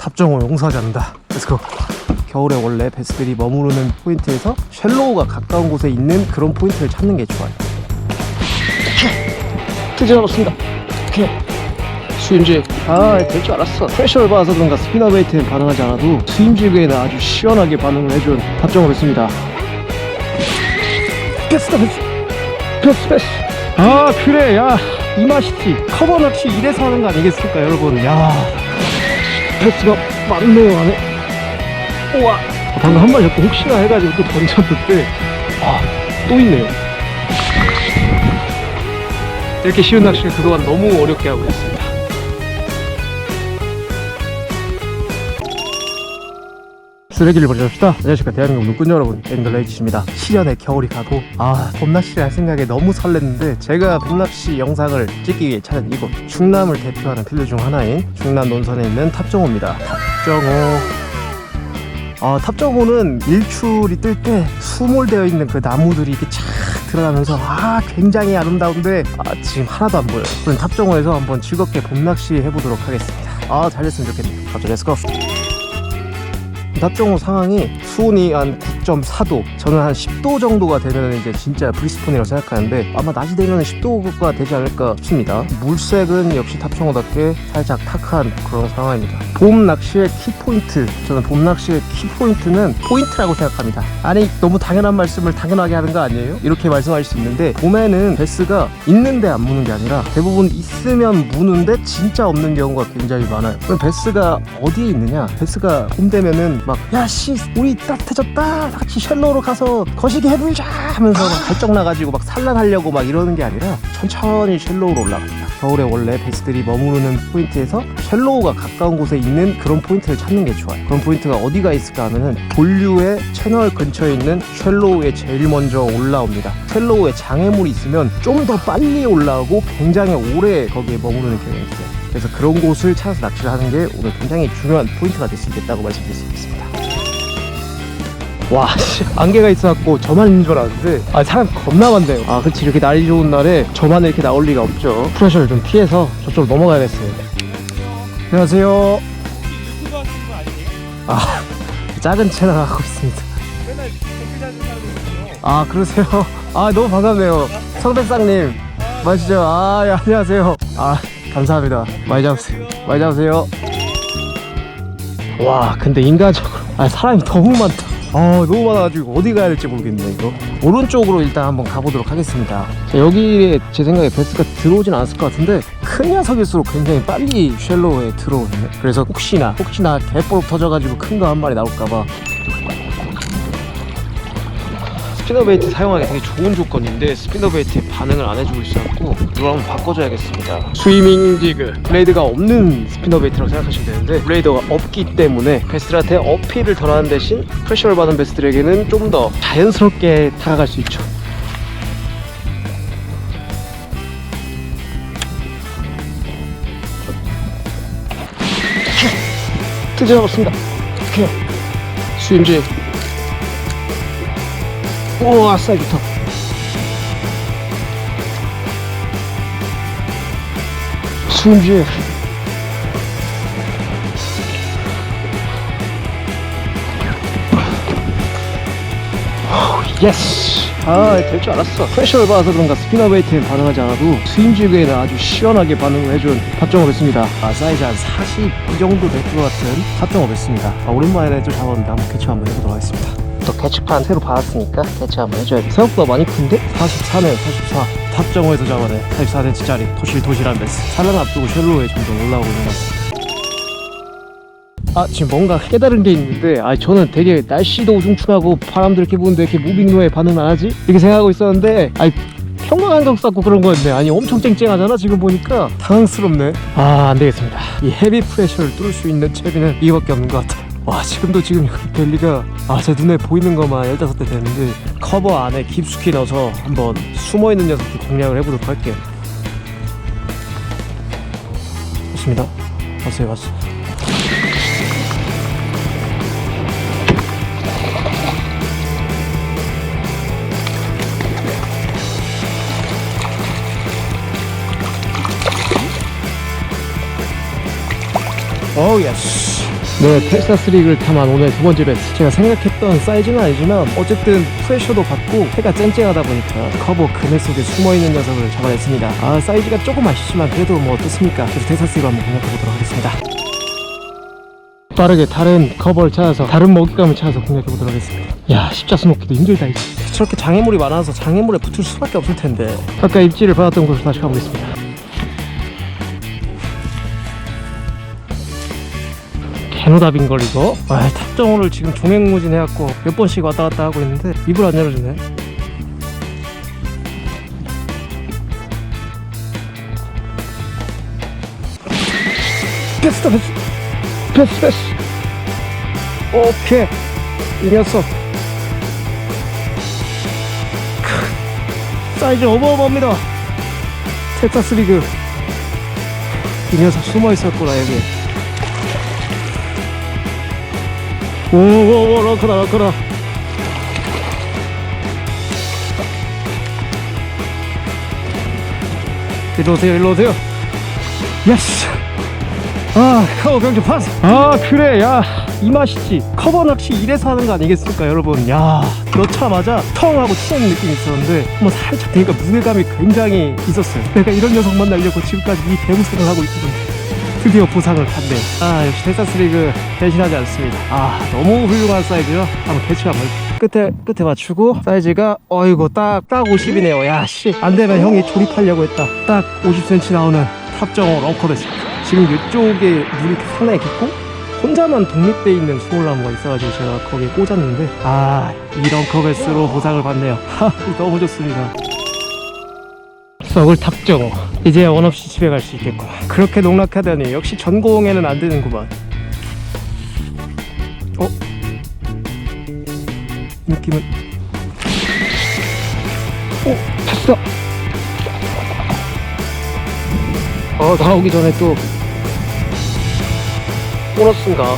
탑정호 용서하지 않는다. 렛츠고 겨울에 원래 베스들이 머무르는 포인트에서 쉘로우가 가까운 곳에 있는 그런 포인트를 찾는 게 좋아요. 드디어 잡았습니다. 수임질 아될 줄 알았어. 프레셔를 받아서 그런가 스피너 베이트는 반응하지 않아도 수임질계에는 아주 시원하게 반응을 해준 탑정호 베스입니다. 패스다 패스 패스 패스 아 그래. 야 이마시티 커버 낚시 이래서 하는 거 아니겠습니까 여러분? 야 패스가 많네요 안에. 우와. 방금 한 마리 잡고 혹시나 해가지고 또 던졌는데 아또 있네요. 이렇게 쉬운 낚시를 그동안 너무 어렵게 하고 있습니다 쓰레기를 버려줍시다. 안녕하십니까. 대한민국 눈꾼 여러분 앵글레이치입니다. 시련의 겨울이 가고 아 봄낚시를 할 생각에 너무 설렜는데 제가 봄낚시 영상을 찍기 위해 찾은 이곳 충남을 대표하는 필드 중 하나인 충남 논산에 있는 탑정호입니다. 탑정호. 아, 탑정호는 일출이 뜰 때 수몰되어 있는 그 나무들이 이렇게 쫙 드러나면서 아 굉장히 아름다운데 아, 지금 하나도 안 보여요. 그럼 탑정호에서 한번 즐겁게 봄낚시 해보도록 하겠습니다. 아 잘됐으면 좋겠네요. 가죠 렛츠고 탑정호 상황이 수온이 한 9.4도 저는 한 10도 정도가 되면 이제 진짜 브리스폰이라고 생각하는데 아마 낮이 되면 10도가 되지 않을까 싶습니다. 물색은 역시 탑정호답게 살짝 탁한 그런 상황입니다. 봄 낚시의 키포인트 저는 봄 낚시의 키포인트는 포인트라고 생각합니다. 아니 너무 당연한 말씀을 당연하게 하는 거 아니에요? 이렇게 말씀하실 수 있는데 봄에는 베스가 있는데 안 무는 게 아니라 대부분 있으면 무는데 진짜 없는 경우가 굉장히 많아요. 그럼 베스가 어디에 있느냐? 베스가 봄 되면은 막 야 씨 우리 따뜻해졌다 같이 쉘로로 가서 거시기 해불자 하면서 막 발정 나가지고 막 산란하려고 막 이러는 게 아니라 천천히 쉘로우로 올라갑니다. 겨울에 원래 베스들이 머무르는 포인트에서 쉘로우가 가까운 곳에 있는 그런 포인트를 찾는 게 좋아요. 그런 포인트가 어디가 있을까 하면은 본류의 채널 근처에 있는 쉘로우에 제일 먼저 올라옵니다. 쉘로우에 장애물이 있으면 좀 더 빨리 올라오고 굉장히 오래 거기에 머무르는 경향이 있어요. 그래서 그런 곳을 찾아서 낚시를 하는 게 오늘 굉장히 중요한 포인트가 될 수 있겠다고 말씀드릴 수 있습니다 와, 씨, 안개가 있어갖고 저만 있는 줄 알았는데, 아, 사람 겁나 많네요. 아, 그치. 이렇게 날이 좋은 날에 저만 이렇게 나올 리가 없죠. 프레셔를 좀 피해서 저쪽으로 넘어가야겠어요. 안녕하세요. 유튜브 하시는 거 아니에요? 아, 작은 채널 하고 있습니다. 맨날 댓글 달는 사람들 있어요. 아, 그러세요? 아, 너무 반갑네요. 성백상님. 맞으시죠? 아, 예, 안녕하세요. 아, 감사합니다. 많이 잡으세요. 많이 잡으세요. 와, 근데 인간적으로. 아, 사람이 너무 많다. 아, 너무 많아가지고 어디 가야 될지 모르겠네, 이거. 오른쪽으로 일단 한번 가보도록 하겠습니다. 자, 여기에 제 생각에 베스가 들어오진 않았을 것 같은데, 큰 녀석일수록 굉장히 빨리 쉘로우에 들어오네. 그래서 혹시나, 혹시나 개뽀록 터져가지고 큰 거 한 마리 나올까봐 스피너 베이트 사용하기 되게 좋은 조건인데 스피너 베이트에 반응을 안 해주고 있어갖고 이걸 한번 바꿔줘야겠습니다. 스위밍 디그. 블레이드가 없는 스피너 베이트라고 생각하시면 되는데 블레이드가 없기 때문에 베스들한테 어필을 덜 하는 대신 프레셔를 받은 베스들에게는 좀 더 자연스럽게 다가갈 수 있죠. 드디어 잡았습니다. 수임질 우 와 사이 좋다. 수임질 예스. 아 될 줄 알았어. 프레셔를 받아서 그런가 스피너 베이트엔 반응하지 않아도 스임질계에는 아주 시원하게 반응을 해준 탑정어 뱃습니다. 아 사이즈 한 40 이 정도 될 것 같은 탑정어 뱃습니다. 아, 오랜만에 좀 잡았는데 한번 캐치 한번 해보도록 하겠습니다 또 캐치판 새로 받았으니까 캐치 한번 해줘야겠다. 생각보다 많이 큰데? 44네 44 탑정어에서 잡아내. 44cm짜리. 토실토실한 베스. 산란 앞두고 쉘로우에 점점 올라오고 있는 것 같습니다 아 지금 뭔가 깨달은 게 있는데 아 저는 되게 날씨도 우중충하고 바람도 이렇게 부는데 이렇게 무빙로에 반응 안 하지? 이렇게 생각하고 있었는데 아이 평강안경 쌓고 그런 거였네. 아니 엄청 쨍쨍하잖아 지금 보니까. 당황스럽네. 아 안되겠습니다. 이 헤비 프레셔를 뚫을 수 있는 채비는 이거밖에 없는 것 같아 와 지금도 지금 벨리가 아 제 눈에 보이는 것만 15대 되는데 커버 안에 깊숙이 넣어서 한번 숨어있는 녀석들 공략을 해보도록 할게요. 좋습니다. 왔어요 왔어요. 오 예스 네, 텍사스 리그를 탐한 오늘 두 번째 배트. 제가 생각했던 사이즈는 아니지만 어쨌든 프레셔도 받고 해가 쨍쨍하다 보니까 커버 그늘 속에 숨어있는 녀석을 잡아냈습니다. 아, 사이즈가 조금 아쉽지만 그래도 뭐 어떻습니까? 그래서 텍사스 리그 한번 공략해보도록 하겠습니다. 빠르게 다른 커버를 찾아서 다른 먹잇감을 찾아서 공략해보도록 하겠습니다. 야, 십자수 놓기도 힘들다 이제. 저렇게 장애물이 많아서 장애물에 붙을 수밖에 없을 텐데. 아까 입질을 받았던 곳으로 다시 가보겠습니다. 개노답인 걸 이거? 아 탑정호를 지금 종횡무진 해갖고 몇 번씩 왔다 갔다 하고 있는데 입을 안 열어주네. 패스다 패스 패스 패스. 오케이. 이 녀석 크, 사이즈 어마어마합니다. 텍사스 리그. 이 녀석 숨어 있었구나 여기 오오오 럭커다 럭커다. 일로 오세요 일로 오세요. 예스 아 커버 병좀 파스. 아 그래. 야 이 맛이지. 커버 낚시 이래서 하는 거 아니겠습니까 여러분? 야 넣자마자 텅 하고 튀는 느낌이 있었는데 한번 살짝 되니까 무게감이 굉장히 있었어요. 내가 이런 녀석 만나려고 지금까지 이 대무생을 하고 있거든 드디어 보상을 받네. 아 역시 텍사스 리그 배신하지 않습니다. 아 너무 훌륭한 사이즈요. 한번 캐치 한번. 끝에 끝에 맞추고 사이즈가 어이구 딱딱 50이네요. 야 씨 안 되면 형이 조립하려고 했다. 딱 50cm 나오는 탑정어 됐습니다. 지금 이쪽에 물이 상당히 깊고 혼자만 독립돼 있는 수몰나무가 있어가지고 제가 거기에 꽂았는데 아 이런 커베스로 보상을 받네요. 하 너무 좋습니다. 썩을 탑정어 이제 원 없이 집에 갈 수 있겠구만 그렇게 농락하다니 역시 전공에는 안 되는구만. 어? 느낌은? 오 됐어. 어 나오기 전에 또 보너스인가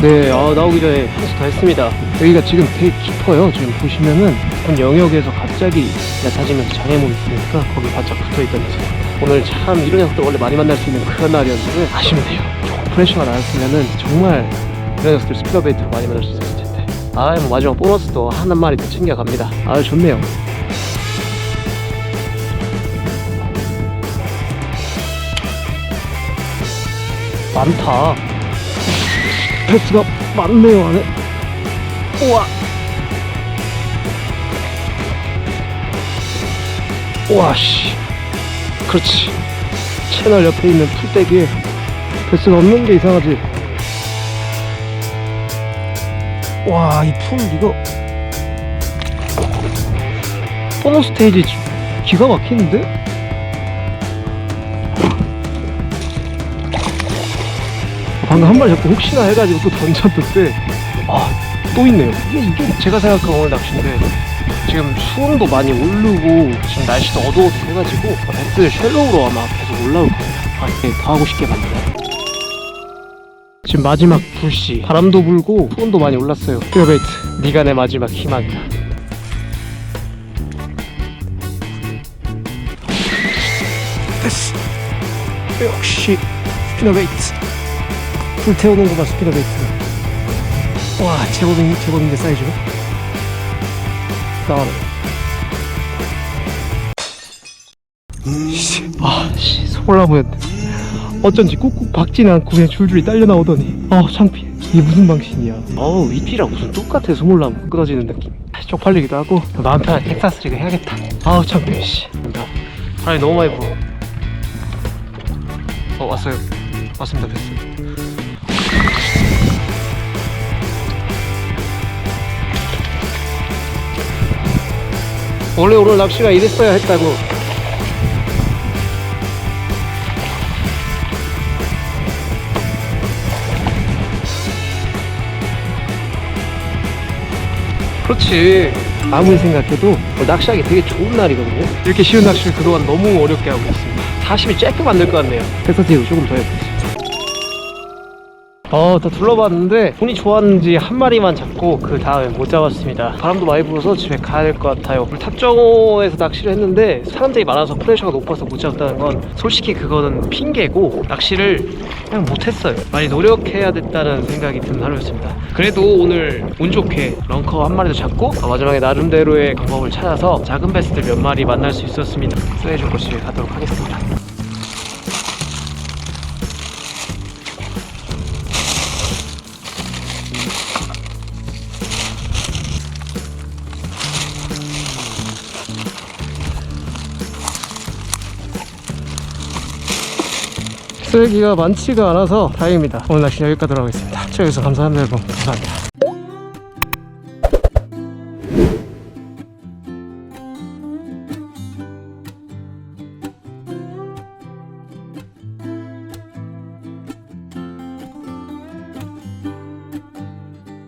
네, 아, 나오기 전에 한수 다 했습니다. 여기가 지금 되게 깊어요. 지금 보시면은 한 영역에서 갑자기 얕아지면서 장애물이 있으니까 거기 바짝 붙어 있던 녀석. 오늘 참 이런 녀석들 원래 많이 만날 수 있는 그런 날이었는데 아쉽네요. 조금 프레셔가 나왔으면은 정말 이런 녀석들 스피더베이트로 많이 만날 수 있었을 텐데. 아, 뭐 마지막 보너스도 한 마리 더 챙겨갑니다. 아, 좋네요. 많다. 패스가 많네요 안에. 우와. 우와 씨. 그렇지. 채널 옆에 있는 풀떼기에 패스가 없는 게 이상하지. 와 이 풀 이거. 보너스 스테이지 기가 막히는데? 방금 한 마리 잡고 혹시나 해가지고 또 던졌는데 아 또 있네요. 이게, 이게 제가 생각한 오늘 낚시인데 지금 수온도 많이 오르고 지금 날씨도 어두워서 해가지고 배들 쉘로우로 아마 계속 올라올 거예요 아 이게 더 하고 싶게 만드네 지금 마지막 불씨. 바람도 불고 수온도 많이 올랐어요. 피어베이트 네가 내 마지막 희망이다. 됐어. 역시 스피너베이트 불태우는구만 스피너베이트 와 제법인 제법인데 사이즈가 나와라. 씨, 아 씨 소몰나무였네. 어쩐지 꾹꾹 박지는 않고 그냥 줄줄이 딸려 나오더니 아 창피해. 이게 무슨 방신이야. 어우 위피랑 무슨 똑같아 소몰나무. 끊어지는 느낌. 쪽팔리기도 하고. 마음 편한 텍사스 리그 해야겠다. 아우 창피해 씨. 바람이 너무 많이 불어. 어 왔어요. 왔습니다 됐어요 원래 오늘 낚시가 이랬어야 했다고. 그렇지. 아무리 생각해도 낚시하기 되게 좋은 날이거든요. 이렇게 쉬운 낚시를 그동안 너무 어렵게 하고 있습니다. 40이 쬐끔 안될 것 같네요. 텍사스 이후 조금 더 해보겠습니다 어, 다 둘러봤는데 운이 좋았는지 한 마리만 잡고 그 다음에 못 잡았습니다. 바람도 많이 불어서 집에 가야 될 것 같아요. 탑정호에서 낚시를 했는데 사람들이 많아서 프레셔가 높아서 못 잡았다는 건 솔직히 그거는 핑계고 낚시를 그냥 못했어요. 많이 노력해야 됐다는 생각이 드는 하루였습니다. 그래도 오늘 운 좋게 런커 한 마리도 잡고 어, 마지막에 나름대로의 방법을 찾아서 작은 베스들 몇 마리 만날 수 있었습니다. 수혜줄 곳집에 가도록 하겠습니다. 쓰레기가 많지가 않아서 다행입니다. 오늘 낚시 여기까지 하겠습니다. 시청해주셔서 감사합니다 여러분. 감사합니다.